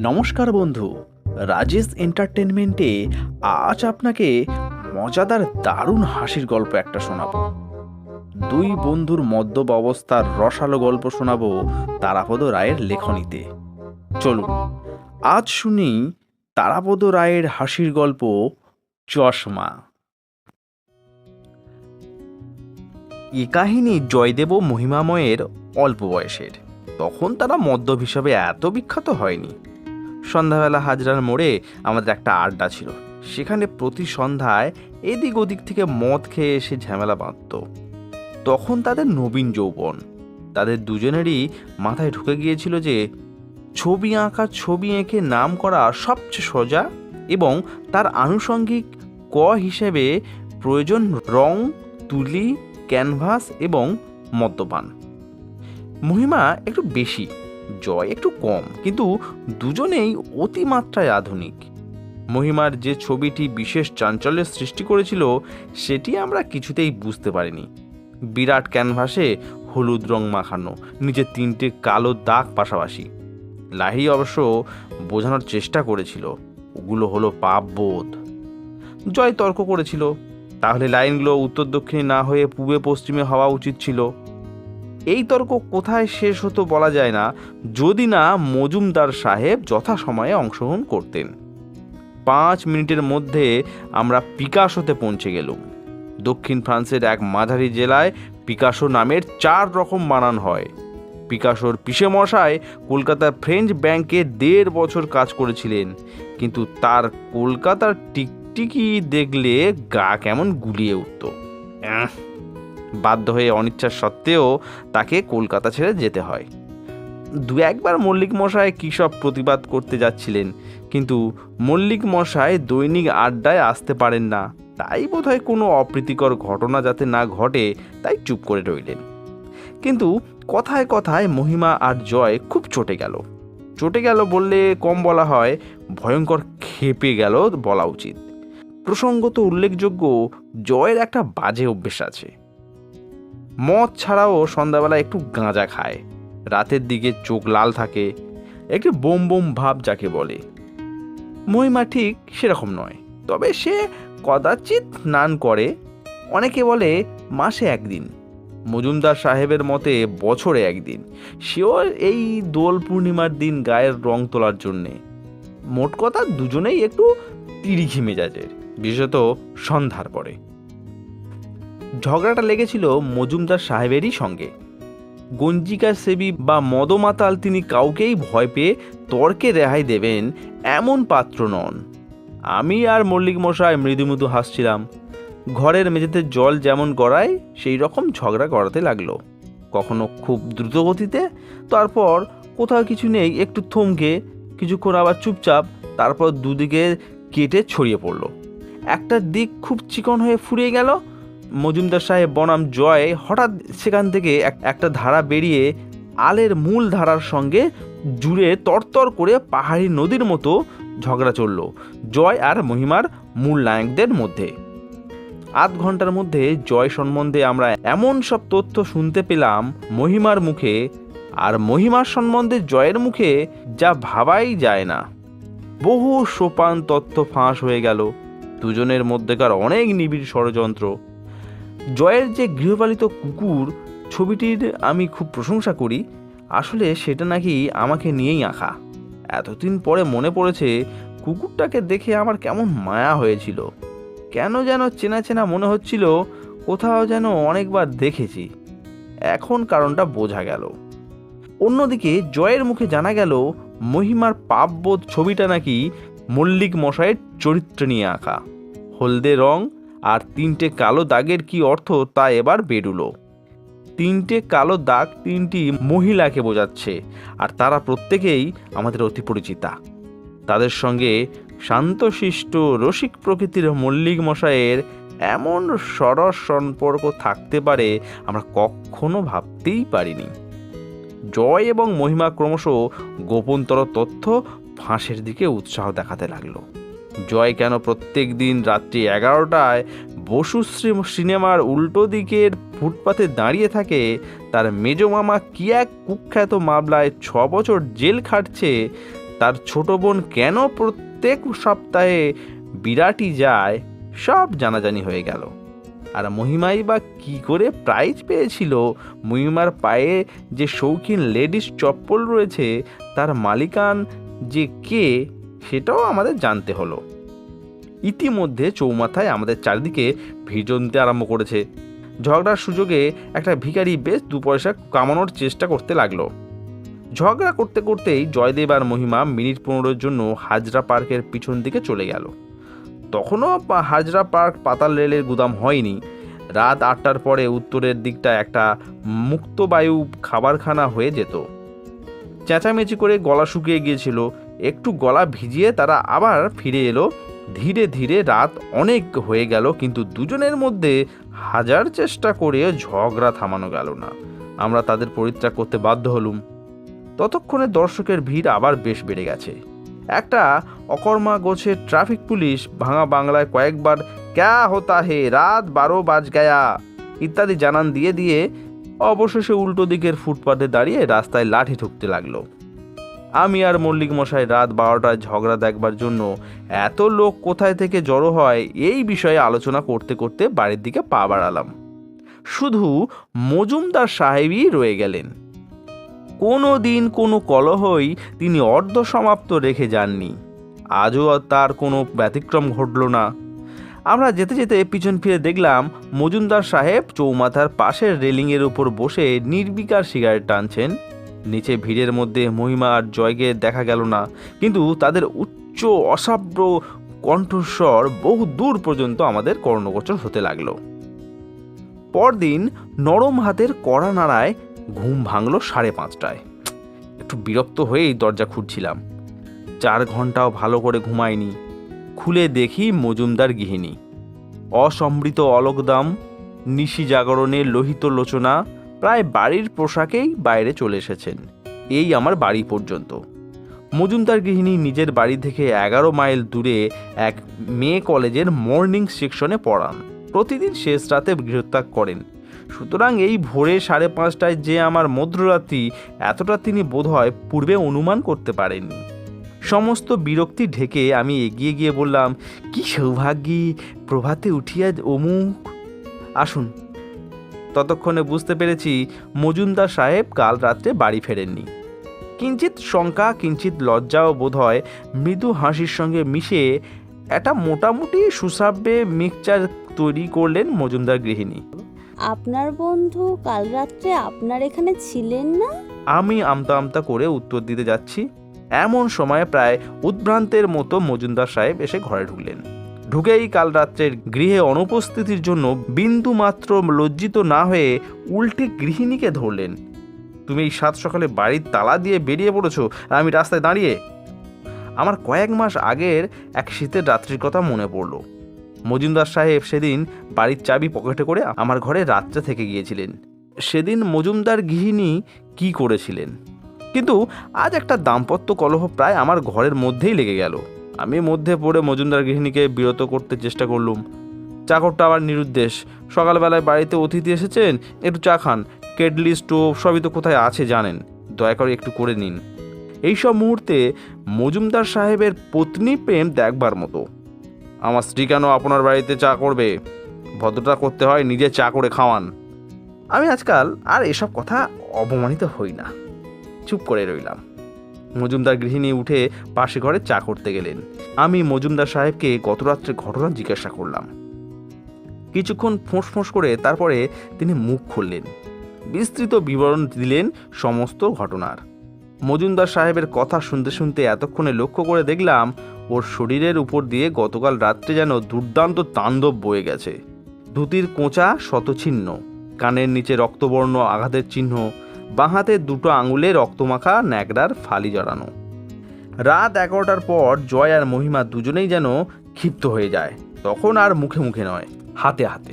নমস্কার বন্ধু, রাজেশ এন্টারটেনমেন্টে আজ আপনাকে মজাদার দারুণ হাসির গল্প একটা শোনাবো। দুই বন্ধুর মদ্যপ অবস্থার রসালো গল্প শোনাবো তারাপদ রায়ের লেখনীতে। চলুন, আজ শুনি তারাপদ রায়ের হাসির গল্প চশমা। এ কাহিনী জয়দেব মহিমাময়ের অল্প বয়সের। তখন তারা মদ্যপ হিসাবে এত বিখ্যাত হয়নি। সন্ধ্যাবেলা হাজরার মোড়ে আমাদের একটা আড্ডা ছিল। সেখানে প্রতি সন্ধ্যায় এদিক ওদিক থেকে মদ খেয়ে এসে ঝামেলা বাঁধত। তখন তাদের নবীন যৌবন। তাদের দুজনেরই মাথায় ঢুকে গিয়েছিল যে, ছবি আঁকা, ছবি এঁকে নাম করা সবচেয়ে সোজা এবং তার আনুষঙ্গিক ক হিসেবে প্রয়োজন রং, তুলি, ক্যানভাস এবং মদ্যপান। মহিমা একটু বেশি। জয় একটু কম, কিন্তু দুজনেই অতিমাত্রায় আধুনিক। মহিমার যে ছবিটি বিশেষ চাঞ্চল্যের সৃষ্টি করেছিল, সেটি আমরা কিছুতেই বুঝতে পারিনি। বিরাট ক্যানভাসে হলুদ রং মাখানো, নিচে তিনটে কালো দাগ পাশাপাশি। লাহি অবশ্য বোঝানোর চেষ্টা করেছিল, ওগুলো হলো পাপ বোধ জয় তর্ক করেছিল, তাহলে লাইনগুলো উত্তর দক্ষিণে না হয়ে পূবে পশ্চিমে হওয়া উচিত ছিল। এই তর্ক কোথায় শেষ হতো বলা যায় না, যদি না মজুমদার সাহেব যথাসময়ে অংশগ্রহণ করতেন। পাঁচ মিনিটের মধ্যে আমরা পিকাসোতে পৌঁছে গেলুম। দক্ষিণ ফ্রান্সের এক মাঝারি জেলায় পিকাসো নামের চার রকম বানান হয়। পিকাসোর পিসে মশাই কলকাতার ফ্রেঞ্চ ব্যাংকে দেড় বছর কাজ করেছিলেন, কিন্তু তার কলকাতার টিকটিকি দেখলে গা কেমন গুলিয়ে উঠত। বাধ্য হয়ে অনিচ্ছা সত্ত্বেও তাকে কলকাতা ছেড়ে যেতে হয়। দু একবার মল্লিক মশাই কী সব প্রতিবাদ করতে যাচ্ছিলেন, কিন্তু মল্লিক মশাই দৈনিক আড্ডায় আসতে পারেন না। তাই বোধহয় কোনো অপ্রীতিকর ঘটনা যাতে না ঘটে, তাই চুপ করে রইলেন। কিন্তু কথায় কথায় মহিমা আর জয় খুব চটে গেল। চটে গেল বললে কম বলা হয়, ভয়ঙ্কর খেপে গেল বলা উচিত। প্রসঙ্গত উল্লেখযোগ্য, জয়ের একটা বাজে অভ্যেস আছে। মদ ছাড়াও সন্ধ্যাবেলা একটু গাঁজা খায়। রাতের দিকে চোখ লাল থাকে, একটু বোম বোম ভাব যাকে বলে। মহিমা ঠিক সেরকম নয়, তবে সে কদাচিৎ স্নান করে, অনেকে বলে মাসে একদিন। মজুমদার সাহেবের মতে বছরে একদিন। সেও এই দোল পূর্ণিমার দিন গায়ের রং তোলার জন্যে। মোট কথা দুজনেই একটু তিরিঘি মেজাজের, বিশেষত সন্ধ্যার পরে। ঝগড়াটা লেগেছিল মজুমদার সাহেবেরই সঙ্গে। গঞ্জিকা সেবী বা মদমাতাল তিনি কাউকেই ভয় পেয়ে তর্কে রেহাই দেবেন এমন পাত্র নন। আমি আর মল্লিক মশাই মৃদু মৃদু হাসছিলাম। ঘরের মেঝেতে জল যেমন গড়ায়, সেই রকম ঝগড়া গড়াতে লাগল। কখনো খুব দ্রুত গতিতে তারপর কোথাও কিছু নেই, একটু থমকে, কিছুক্ষণ আবার চুপচাপ, তারপর দুদিকে কেটে ছড়িয়ে পড়ল। একটা দিক খুব চিকন হয়ে ফুরিয়ে গেল মজুমদার সাহেব বনাম জয় হঠাৎ সেখান থেকে এক- একটা ধারা বেরিয়ে আলের মূল ধারার সঙ্গে জুড়ে তরতর করে পাহাড়ি নদীর মতো ঝগড়া চলল, জয় আর মহিমার মূল নায়কদের মধ্যে। আধ ঘণ্টার মধ্যে জয় সম্বন্ধে আমরা এমন সব তথ্য শুনতে পেলাম মহিমার মুখে আর মহিমার সম্বন্ধে জয়ের মুখে যা ভাবাই যায় না। বহু সোপান তথ্য ফাঁস হয়ে গেল, দুজনের মধ্যেকার অনেক নিবিড় ষড়যন্ত্র জয়ের যে গৃহপালিত কুকুর, ছবিটির আমি খুব প্রশংসা করি। আসলে সেটা নাকি আমাকে নিয়েই আঁকা। এতদিন পরে মনে পড়েছে কুকুরটাকে দেখে আমার কেমন মায়া হয়েছিল। কেন যেন চেনা চেনা মনে হচ্ছিল, কোথাও যেন অনেকবার দেখেছি। এখন কারণটা বোঝা গেল। অন্যদিকে জয়ের মুখে জানা গেল, মহিমার পাপবোধ ছবিটা নাকি মল্লিক মশাইয়ের চরিত্র নিয়ে আঁকা। হলদে রং আর তিনটে কালো দাগের কি অর্থ তা এবার বেরুলো। তিনটে কালো দাগ তিনটি মহিলাকে বোঝাচ্ছে, আর তারা প্রত্যেকেই আমাদের অতি পরিচিতা। তাদের সঙ্গে শান্তশিষ্ট, রসিক প্রকৃতির মল্লিক মশাইয়ের এমন সরস সম্পর্ক থাকতে পারে আমরা কখনো ভাবতেই পারিনি। জয় এবং মহিমা ক্রমশ গোপনতর তথ্য ফাঁসের দিকে উৎসাহ দেখাতে লাগল। জয় কেন প্রত্যেক দিন রাত্রি এগারোটায়? বসুশ্রী সিনেমার উল্টো দিকের ফুটপাথে দাঁড়িয়ে থাকে, তার মেজ মামা কি এক কুখ্যাত মামলায় ছ বছর জেল খাটছে, তার ছোট বোন কেন প্রত্যেক সপ্তাহে বিরাটি যায়? সব জানাজানি হয়ে গেল। আর মহিমাই বা কি করে প্রাইজ পেয়েছিল? মহিমার পায়ে যে শৌখিন লেডিস চপ্পল রয়েছে, তার মালিকান যে কে? সেটাও আমাদের জানতে হলো। ইতিমধ্যে চৌমাথায় আমাদের চারিদিকে ভিড় জমতে আরম্ভ করেছে। ঝগড়ার সুযোগে একটা ভিখারি বেশ দু পয়সা কামানোর চেষ্টা করতে লাগল। ঝগড়া করতে করতেই জয়দেব আর মহিমা মিনিট পনেরোর জন্য হাজরা পার্কের পিছন দিকে চলে গেল। তখনও হাজরা পার্ক পাতাল রেলের গুদাম হয়নি। রাত আটটার পরে উত্তরের দিকটা একটা মুক্তবায়ু খাবারখানা হয়ে যেত। চেঁচামেচি করে গলা শুকিয়ে গিয়েছিল একটু গলা ভিজিয়ে তারা আবার ফিরে এলো। ধীরে ধীরে রাত অনেক হয়ে গেল, কিন্তু দুজনের মধ্যে হাজার চেষ্টা করে ঝগড়া থামানো গেল না। আমরা তাদের পরিত্যাগ করতে বাধ্য হলুম। ততক্ষণে দর্শকের ভিড় আবার বেশ বেড়ে গেছে। একটা অকর্মা গোছের ট্রাফিক পুলিশ ভাঙা বাংলায় কয়েকবার ক্যা হতা হে, রাত বারো বাজ গায়া ইত্যাদি জানান দিয়ে দিয়ে অবশেষে উল্টো দিকের ফুটপাতে দাঁড়িয়ে রাস্তায় লাঠি ঠুকতে লাগল। আমি আর মল্লিক মশাই রাত বারোটায় ঝগড়া দেখবার জন্য এত লোক কোথায় থেকে জড়ো হয় এই বিষয়ে আলোচনা করতে করতে বাড়ির দিকে পা বাড়ালাম। শুধু মজুমদার সাহেবই রয়ে গেলেন। কোনো দিন কোনো কলহই তিনি অর্ধ সমাপ্ত রেখে যাননি। আজও তার কোনো ব্যতিক্রম ঘটল না। আমরা যেতে যেতে পিছন ফিরে দেখলাম মজুমদার সাহেব চৌমাথার পাশের রেলিংয়ের উপর বসে নির্বিকার সিগারেট টানছেন। নিচে ভিড়ের মধ্যে মহিমা আর জয়কে দেখা গেল না। কিন্তু তাদের উচ্চ অসাব্য কণ্ঠস্বর বহু দূর পর্যন্ত আমাদের কর্ণগোচর হতে লাগল। পরদিন নরম হাতের কড়া নাড়ায় ঘুম ভাঙল সাড়ে পাঁচটায়। একটু বিরক্ত হয়েই দরজা খুঁজছিলাম চার ঘন্টাও ভালো করে ঘুমায়নি। খুলে দেখি মজুমদার গৃহিণী। অসমৃত অলকদাম, নিশি জাগরণে লোহিত লোচনা প্রায় বাড়ির পোশাকেই বাইরে চলে এসেছেন। এই আমার বাড়ি পর্যন্ত। মজুমদার গৃহিণী নিজের বাড়ি থেকে এগারো মাইল দূরে এক মেয়ে কলেজের মর্নিং সেকশনে পড়ান। প্রতিদিন শেষ রাতে গৃহত্যাগ করেন। সুতরাং এই ভোরে সাড়ে পাঁচটায় যে আমার মধ্যরাত্রি, এতটা তিনি বোধহয় পূর্বে অনুমান করতে পারেননি। সমস্ত বিরক্তি ঢেকে আমি এগিয়ে গিয়ে বললাম, কি সৌভাগ্যী, প্রভাতে উঠিয়া অমুক। আসুন ততক্ষণে বুঝতে পেরেছি মজুমদার সাহেব কাল রাত্রে বাড়ি ফেরেননি। কিঞ্চিত শঙ্কা কিঞ্চিত লজ্জাও বোধ হয় মৃদু হাসির সঙ্গে মিশে একটা মোটামুটি সুসাব্যে মিক্সচার তৈরি করলেন মজুমদার গৃহিণী। আপনার বন্ধু কাল রাত্রে আপনার এখানে ছিলেন না? আমি আমতা আমতা করে উত্তর দিতে যাচ্ছি। এমন সময় প্রায় উদ্ভ্রান্তের মতো মজুমদার সাহেব এসে ঘরে ঢুকলেন। ঢুকেই কাল রাত্রের গৃহে অনুপস্থিতির জন্য বিন্দু মাত্র লজ্জিত না হয়ে উল্টে গৃহিণীকে ধরলেন। তুমি এই সাত সকালে বাড়ির তালা দিয়ে বেরিয়ে পড়েছো আর আমি রাস্তায় দাঁড়িয়ে। আমার কয়েক মাস আগের এক শীতের রাত্রির কথা মনে পড়ল। মজুমদার সাহেব সেদিন বাড়ির চাবি পকেটে করে আমার ঘরে রাত্রে থেকে গিয়েছিলেন। সেদিন মজুমদার গৃহিণী কি করেছিলেন? কিন্তু আজ একটা দাম্পত্য কলহ প্রায় আমার ঘরের মধ্যেই লেগে গেল। আমি মধ্যে পড়ে মজুমদার গৃহিণীকে বিরত করতে চেষ্টা করলুম। চাকরটা আবার নিরুদ্দেশ। সকালবেলায় বাড়িতে অতিথি এসেছেন, একটু চা খান। কেটলি, স্টোভ, সবই তো কোথায় আছে জানেন। দয়া করে একটু করে নিন। এইসব মুহূর্তে মজুমদার সাহেবের পত্নী প্রেম দেখবার মতো। আমার স্ত্রী কেন আপনার বাড়িতে চা করবে? ভদ্রতা করতে হয়, নিজে চা করে খাওয়ান। আমি আজকাল আর এসব কথা অপমানিত হই না। চুপ করে রইলাম। মজুমদার গৃহিণী উঠে পাশে ঘরে চা করতে গেলেন। আমি মজুমদার সাহেবকে গত রাত্রে ঘটনা জিজ্ঞাসা করলাম। কিছুক্ষণ ফোঁস ফোঁস করে তারপরে তিনি মুখ খুললেন। বিস্তৃত বিবরণ দিলেন সমস্ত ঘটনার। মজুমদার সাহেবের কথা শুনতে শুনতে এতক্ষণে লক্ষ্য করে দেখলাম, ওর শরীরের উপর দিয়ে গতকাল রাত্রে যেন দুর্দান্ত তাণ্ডব বয়ে গেছে। ধুতির কোঁচা শতছিন্ন কানের নিচে রক্তবর্ণ আঘাতের চিহ্ন বাঁহাতে দুটো আঙুলে রক্তমাখা ন্যাকড়ার ফালি জড়ানো। রাত এগারোটার পর জয় আর মহিমা দুজনেই যেন ক্ষিপ্ত হয়ে যায়। তখন আর মুখে মুখে নয়, হাতে হাতে।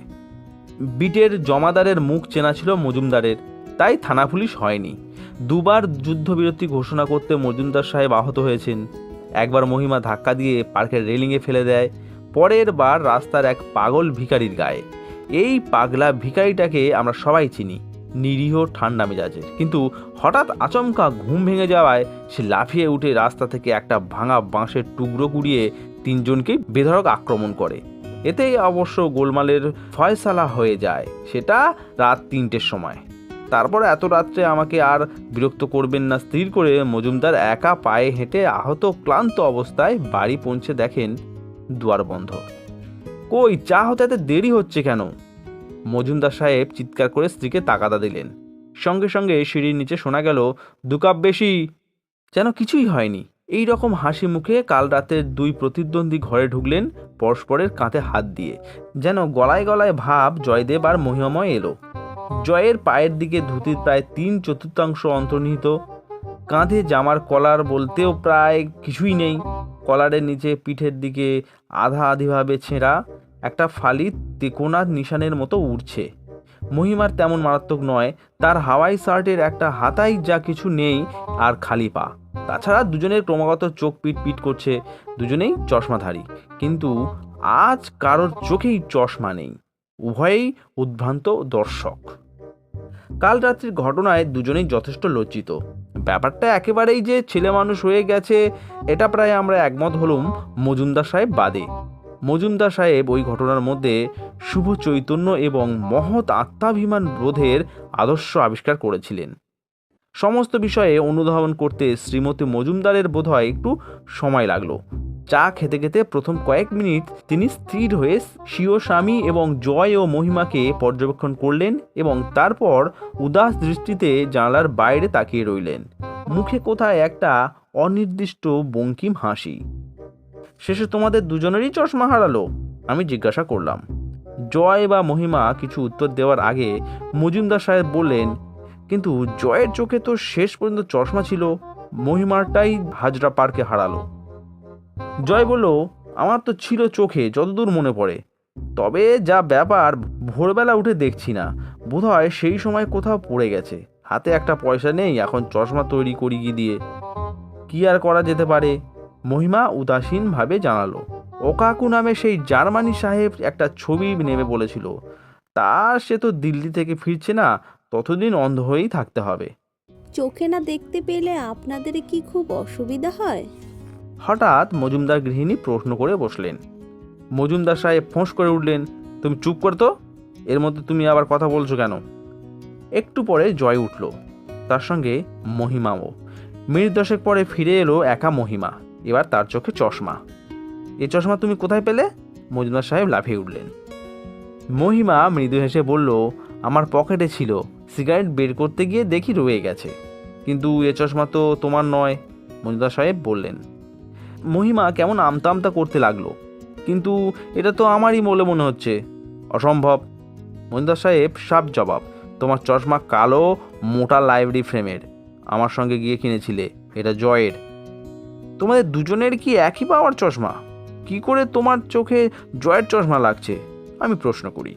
বিটের জমাদারের মুখ চেনা ছিল মজুমদারের, তাই থানা পুলিশ হয়নি। দুবার যুদ্ধবিরতি ঘোষণা করতে মজুমদার সাহেব আহত হয়েছেন। একবার মহিমা ধাক্কা দিয়ে পার্কের রেলিংয়ে ফেলে দেয়, পরের বার রাস্তার এক পাগল ভিখারির গায়ে। এই পাগলা ভিখারিটাকে আমরা সবাই চিনি। নিরীহ ঠান্ডা মেজাজের। কিন্তু হঠাৎ আচমকা ঘুম ভেঙে যাওয়ায় সে লাফিয়ে উঠে রাস্তা থেকে একটা ভাঙা বাঁশের টুকরো কুড়িয়ে তিনজনকেই বেধড়ক আক্রমণ করে। এতেই অবশ্য গোলমালের ফয়সালা হয়ে যায়। সেটা রাত তিনটের সময়। তারপর এত রাত্রে আমাকে আর বিরক্ত করবেন না, স্থির করে মজুমদার একা পায়ে হেঁটে আহত ক্লান্ত অবস্থায় বাড়ি পৌঁছে দেখেন দুয়ার বন্ধ কই চা হতে এত দেরি হচ্ছে কেন? মজুমদার সাহেব চিৎকার করে স্ত্রীকে তাকাদা দিলেন। সঙ্গে সঙ্গে সিঁড়ির নিচে শোনা গেল, দু কাপ বেশি। যেন কিছুই হয়নি। এই রকম হাসি মুখে কাল রাতের দুই প্রতিদ্বন্দ্বী ঘরে ঢুকলেন পরস্পরের কাঁধে হাত দিয়ে। যেন গলায় গলায় ভাব জয়দেব আর মহিমময় এলো। জয়ের পায়ের দিকে ধুতির প্রায় তিন চতুর্থাংশ অন্তর্নিহিত। কাঁধে জামার কলার বলতেও প্রায় কিছুই নেই। কলারের নিচে পিঠের দিকে আধা আধিভাবে ছেঁড়া। একটা ফালি তেকোনার নিশানের মতো উড়ছে। মহিমার তেমন মারাত্মক নয়, তার হাওয়াই শার্টের একটা হাতাই যা কিছু নেই আর খালি পা। তাছাড়া দুজনের ক্রমাগত চোখ পিট পিট করছে, দুজনেই চশমাধারী। কিন্তু আজ কারোর চোখেই চশমা নেই, উভয়েই উদ্ভ্রান্ত দর্শক। কাল রাত্রির ঘটনায় দুজনেই যথেষ্ট লজ্জিত। ব্যাপারটা একেবারেই যে ছেলে মানুষ হয়ে গেছে, এটা প্রায় আমরা একমত হলুম মজুমদার সাহেব বাদে। মজুমদার সাহেব ওই ঘটনার মধ্যে শুভ চৈতন্য এবং মহৎ আত্মাভিমান বোধের আদর্শ আবিষ্কার করেছিলেন। সমস্ত বিষয়ে অনুধাবন করতে শ্রীমতী মজুমদারের বোধহয় একটু সময় লাগল। চা খেতে খেতে প্রথম কয়েক মিনিট তিনি স্থির হয়ে স্বীয় স্বামী এবং জয় ও মহিমাকে পর্যবেক্ষণ করলেন এবং তারপর উদাস দৃষ্টিতে জানালার বাইরে তাকিয়ে রইলেন। মুখে কোথায় একটা অনির্দিষ্ট বঙ্কিম হাসি। শেষে তোমাদের দুজনেরই চশমা হারালো। আমি জিজ্ঞাসা করলাম, জয় বা মহিমা কিছু উত্তর দেওয়ার আগে মজুমদার সাহেব বললেন, কিন্তু জয়ের চোখে তো শেষ পর্যন্ত চশমা ছিল, মহিমারটাই হাজরা পার্কে হারালো। জয় বলল, আমার তো ছিল চোখে, যতদূর মনে পড়ে। তবে যা ব্যাপার, ভোরবেলা উঠে দেখছি না। বোধহয় সেই সময় কোথাও পড়ে গেছে। হাতে একটা পয়সা নেই, এখন চশমা তৈরি করি কি দিয়ে। কি আর করা যেতে পারে? মহিমা উদাসীনভাবে জানালো। ওকাকু নামে সেই জার্মানি সাহেব একটা ছবি নেমে বলেছিল। তার সে তো দিল্লি থেকে ফিরছে না ততদিন অন্ধ হয়েই থাকতে হবে। চোখে না দেখতে পেলে আপনাদের কি খুব অসুবিধা হয়? হঠাৎ মজুমদার গৃহিণী প্রশ্ন করে বসলেন। মজুমদার সাহেব ফোঁস করে উঠলেন তুমি চুপ করতো এর মধ্যে তুমি আবার কথা বলছো কেন? একটু পরে জয় উঠল। তার সঙ্গে মহিমাও। মিনিট দশেক পরে ফিরে এলো একা মহিমা। এবার তার চোখে চশমা। এ চশমা তুমি কোথায় পেলে? মজুমদার সাহেব লাফিয়ে উঠলেন। মহিমা মৃদু হেসে বলল, আমার পকেটে ছিল, সিগারেট বের করতে গিয়ে দেখি রয়ে গেছে। কিন্তু এ চশমা তো তোমার নয় মজুমদার সাহেব বললেন। মহিমা কেমন আমতা আমতা করতে লাগল। কিন্তু এটা তো আমারই বলে মনে হচ্ছে। অসম্ভব। মজুমদার সাহেব সাপ জবাব, তোমার চশমা কালো, মোটা লাইব্রেরি ফ্রেমের। আমার সঙ্গে গিয়ে কিনেছিলে, এটা জয়ের। তোমাদের দুজনের কি একই পাওয়ার চশমা? কি করে তোমার চোখে জয়ের চশমা লাগছে? আমি প্রশ্ন করি।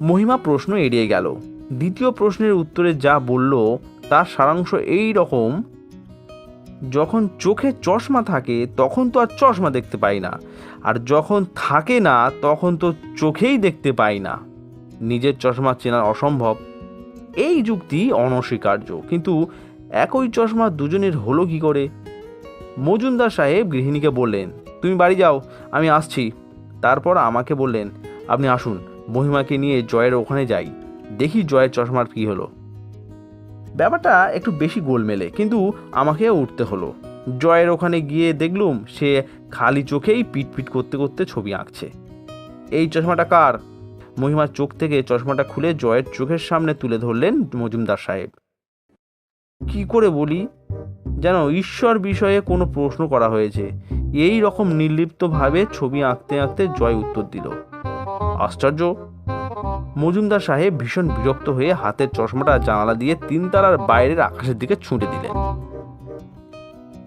মহিমা প্রশ্ন এড়িয়ে গেল। দ্বিতীয় প্রশ্নের উত্তরে যা বলল, তার সারাংশ এই রকম, যখন চোখে চশমা থাকে, তখন তো আর চশমা দেখতে পাই না। আর যখন থাকে না, তখন তো চোখেই দেখতে পাই না। নিজের চশমা চেনা অসম্ভব। এই যুক্তি অনস্বীকার্য। কিন্তু একই চশমা দুজনের হলো কি করে? মজুমদার সাহেব গৃহিণীকে বললেন, তুমি বাড়ি যাও, আমি আসছি। তারপর আমাকে বললেন, আপনি আসুন, মহিমাকে নিয়ে জয়ের ওখানে যাই। দেখি জয়ের চশমার কী হলো। ব্যাপারটা একটু বেশি গোলমেলে, কিন্তু আমাকে উঠতে হলো। জয়ের ওখানে গিয়ে দেখলুম, সে খালি চোখেই পিট পিট করতে করতে ছবি আঁকছে। এই চশমাটা কার? মহিমার চোখ থেকে চশমাটা খুলে জয়ের চোখের সামনে তুলে ধরলেন মজুমদার সাহেব। কি করে বলি? যেন ঈশ্বর বিষয়ে কোনো প্রশ্ন করা হয়েছে। এই রকম নির্লিপ্তভাবে ছবি আঁকতে আঁকতে জয় উত্তর দিল। আশ্চর্য! মজুমদার সাহেব ভীষণ বিরক্ত হয়ে হাতের চশমাটা জানালা দিয়ে তিনতলার বাইরের আকাশের দিকে ছুঁটে দিলেন।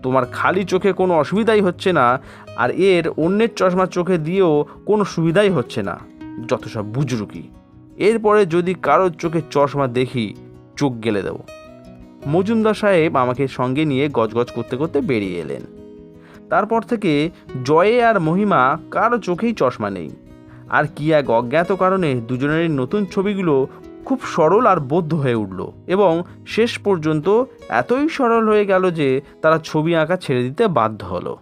তোমার খালি চোখে কোনো অসুবিধাই হচ্ছে না, আর এর অন্যের চশমা চোখে দিয়েও কোনো সুবিধাই হচ্ছে না। যত সব বুজরুকি। এরপরে যদি কারোর চোখে চশমা দেখি, চোখ গেলে দেব। মজুমদার সাহেব আমাকে সঙ্গে নিয়ে গজগজ করতে করতে বেরিয়ে এলেন। তারপর থেকে জয়ে আর মহিমা কারও চোখেই চশমা নেই। আর কি এক অজ্ঞাত কারণে দুজনের নতুন ছবিগুলো খুব সরল আর বদ্ধ হয়ে উঠল এবং শেষ পর্যন্ত এতই সরল হয়ে গেল যে তারা ছবি আঁকা ছেড়ে দিতে বাধ্য হলো।